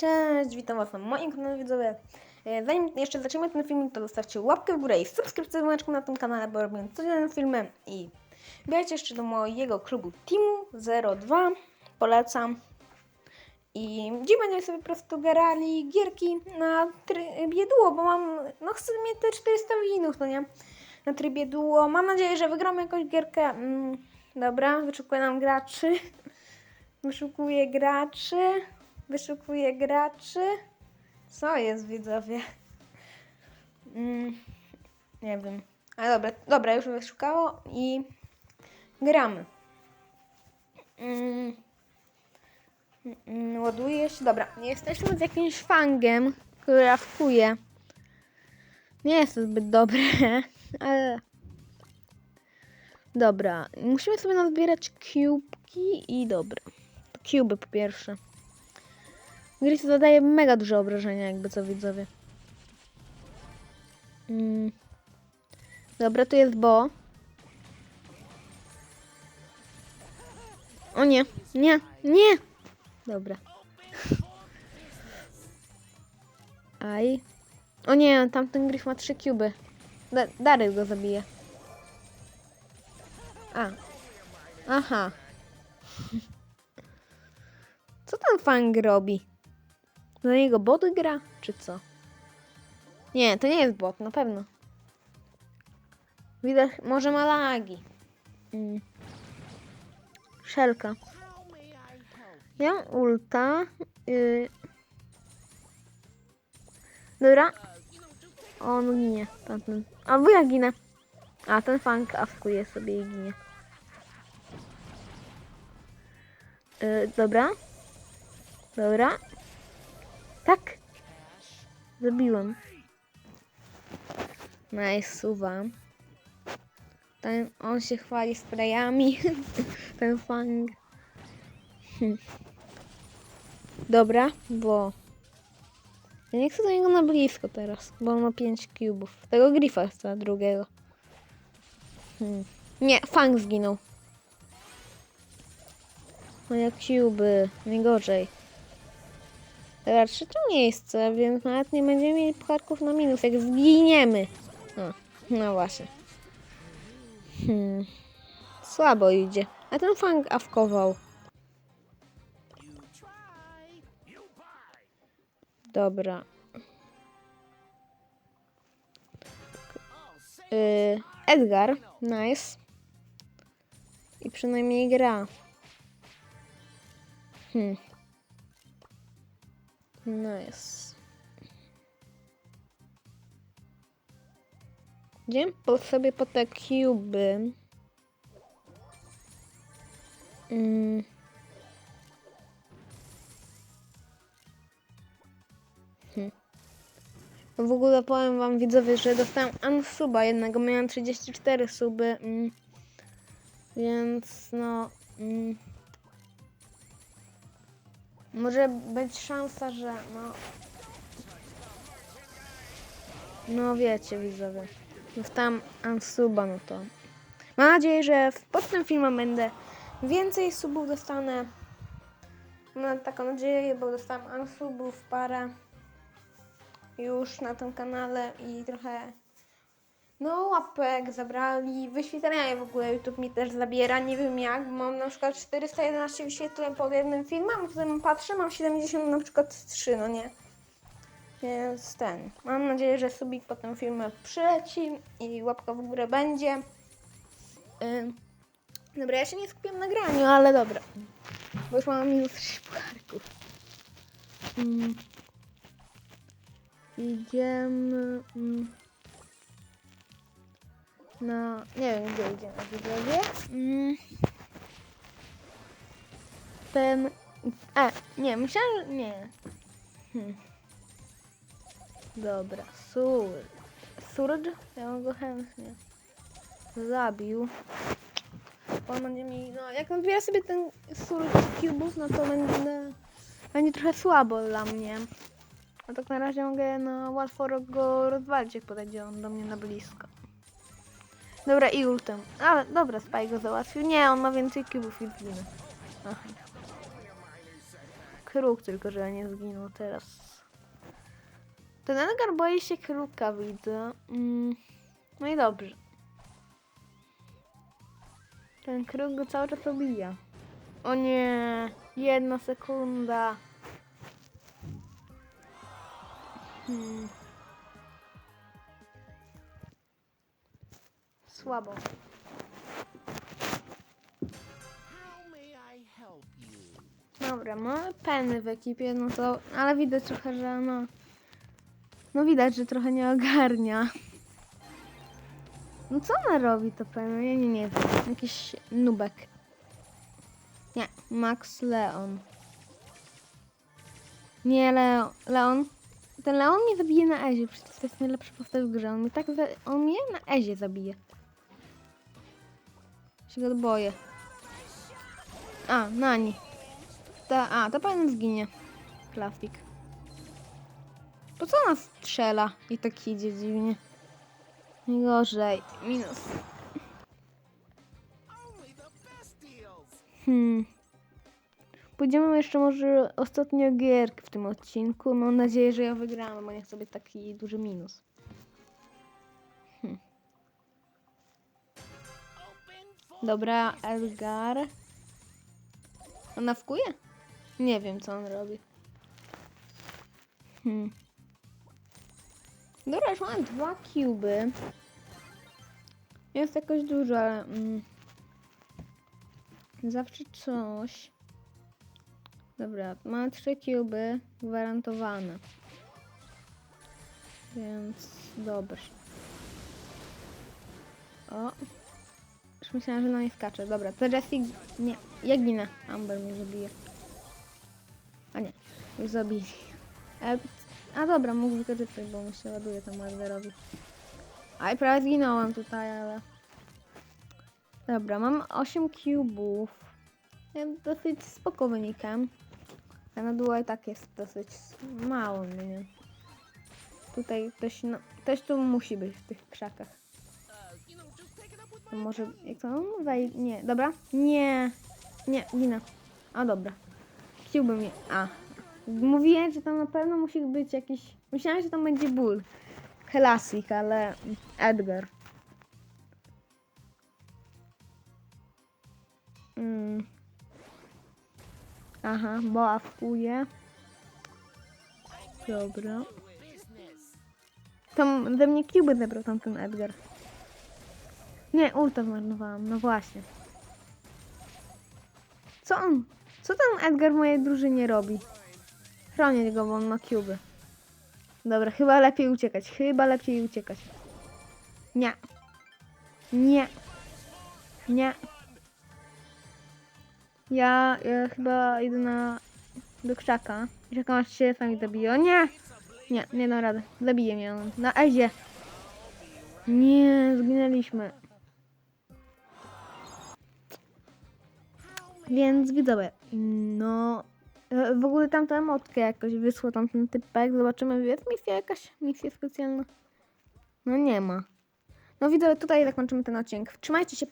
Cześć, witam was na moim kanale widzowie. E, Zanim jeszcze zaczniemy ten film, to zostawcie łapkę w górę i subskrypcję dzwoneczką na tym kanale, bo robię codzienne filmy i wbijajcie jeszcze do mojego klubu Teamu 02, polecam. I dziś będziemy sobie po prostu grali gierki na trybie duo, bo mam, no chcę mieć te 400 winów, no nie? Na trybie duo. Mam nadzieję, że wygramy jakąś gierkę. Mm, dobra, wyczekuję nam graczy. Wyszukuję graczy. Wyszukuję graczy. Co jest widzowie? Mm, nie wiem. Ale dobra, dobra, już wyszukało i gramy. Mm, mm, ładuje się. Dobra, jesteśmy z jakimś fangiem, który awkuje. Nie jest to zbyt dobre, ale. Dobra, musimy sobie nazbierać kubki i dobra. Kuby po pierwsze. Gris zadaje mega duże obrażenia, jakby co widzowie. Mm. Dobra, tu jest Bo. O nie, nie, nie! Dobra. Aj. O nie, tamten Griff ma trzy kuby. Da Dary go zabije. A. Aha. Co ten fang robi? Na niego bot gra, czy co? Nie, to nie jest bot, na pewno. Widać, może ma lagi. Mm. Szelka. Ja ulta. Yy. Dobra. On ginie. Tamten. Albo ja ginę. A ten fang awkuje sobie i ginie. Yy, dobra. Dobra. Tak. Zabiłem. Nice, suwam. Ten, on się chwali sprayami. Ten fang. Dobra, bo... Ja nie chcę do niego na blisko teraz, bo on ma 5 cubów. Tego grifa chcę drugiego. Hmm. Nie, fang zginął. Moje cuby, najgorzej. Teraz trzecie miejsce, więc nawet nie będziemy mieli pucharków na minus, jak zginiemy. O, no właśnie. Hmm. Słabo idzie. A ten fang awkował. Dobra. Yy, Edgar, nice. I przynajmniej gra. Hmm. Nice. Idziemy po sobie po te kuby. Mm. Hmm. W ogóle powiem wam widzowie, że dostałem unsuba jednego, miałem 34 suby, mm. więc no... Mm. Może być szansa, że no... No wiecie widzowie, dostałem unsuba, no to... Mam nadzieję, że pod tym filmem będę więcej subów dostanę. Mam taką nadzieję, bo dostałem unsubów parę już na tym kanale i trochę no łapek zabrali, wyświetlenia w ogóle YouTube mi też zabiera, nie wiem jak, bo mam na przykład 411 wyświetleń pod jednym filmem, potem patrzę, mam 70 na przykład 3, no nie. Więc ten, mam nadzieję, że subik po tym filmie przyleci i łapka w górę będzie. Ym. Dobra, ja się nie skupiam na graniu, ale dobra. Bo już mam minus 6 pucharków. Mm. Idziemy... Mm. No, nie wiem gdzie idziemy widzowie. Mm. Ten... A, nie, myślałem, że... Nie. Hmm. Dobra, sur... Surge? Ja go chętnie zabił. On będzie mi, no jak odbiera sobie ten surge cubów, no to będzie, będzie trochę słabo dla mnie. A tak na razie mogę na łatwo go rozwalić, jak podejdzie on do mnie na blisko. Dobra, i ultem. A, dobra, Spy go załatwił. Nie, on ma więcej cubów i zginę. Aha. kruk, tylko że nie zginął teraz. Ten Edgar boi się kruka, widzę. Mm. No i dobrze. Ten kruk go cały czas obija. O nie, jedna sekunda. Hmm. Słabo. Dobra, mamy Penny w ekipie, no to, ale widać trochę, że no, no widać, że trochę nie ogarnia. No co ona robi to Penny? Ja nie, nie wiem. Jakiś nubek. Nie, Max Leon. Nie, Leo, Leon. Ten Leon mnie zabije na Ezie, przecież to jest najlepszy postać w grze. On mnie tak, za, on mnie na Ezie zabije. Się go boję. A, Nani. Ta, a, to pan zginie. Plastik. Po co ona strzela i tak idzie dziwnie? Najgorzej. Minus. Hmm. Pójdziemy jeszcze może ostatnio gierki w tym odcinku. Mam nadzieję, że ja wygram, bo nie być taki duży minus. Dobra, Edgar. Ona wkuje? Nie wiem, co on robi. Hmm. Dobra, już mamy dwa cuby. Jest jakoś dużo, ale... Mm, zawsze coś. Dobra, mamy trzy cuby gwarantowane. Więc dobrze. O, już myślałam, że na mnie skacze. Dobra, to Jessic... Nie, ja ginę. Amber mnie zabije. A nie, już zabili. E, a dobra, mógł wykorzystać, bo mu się ładuje tam Amberowi. Aj, prawie zginąłem tutaj, ale... Dobra, mam 8 cubów. Jest dosyć spoko wynikiem. A na dół i tak jest dosyć mało, nie? Tutaj ktoś, no, ktoś tu musi być w tych krzakach. Może, jak to wej... Nie, dobra? Nie, nie, ginę. A dobra. Chciałbym mnie... A. Mówiłem, że tam na pewno musi być jakiś... Myślałem, że tam będzie ból. Klasik, ale... Edgar. Mm. Aha, bo awkuje. Dobra. Tam ze mnie cuby zebrał tam ten Edgar. Nie, ulta zmarnowałam, no właśnie. Co on? Co tam Edgar mojej drużynie robi? Chronię go, bo on ma cuby. Dobra, chyba lepiej uciekać. Chyba lepiej uciekać. Nie. Nie. Nie. Ja, ja chyba idę na... do krzaka. I czekam aż się sami zabije. O nie! Nie, nie dam rady. Zabije mnie on. Na Ezie. Nie, zginęliśmy. Więc widzowie, no e, w ogóle tamtą emotkę jakoś wysłał tamten typek. Zobaczymy, jest misja jakaś, misja specjalna. No nie ma. No widzowie, tutaj zakończymy ten odcinek. Trzymajcie się,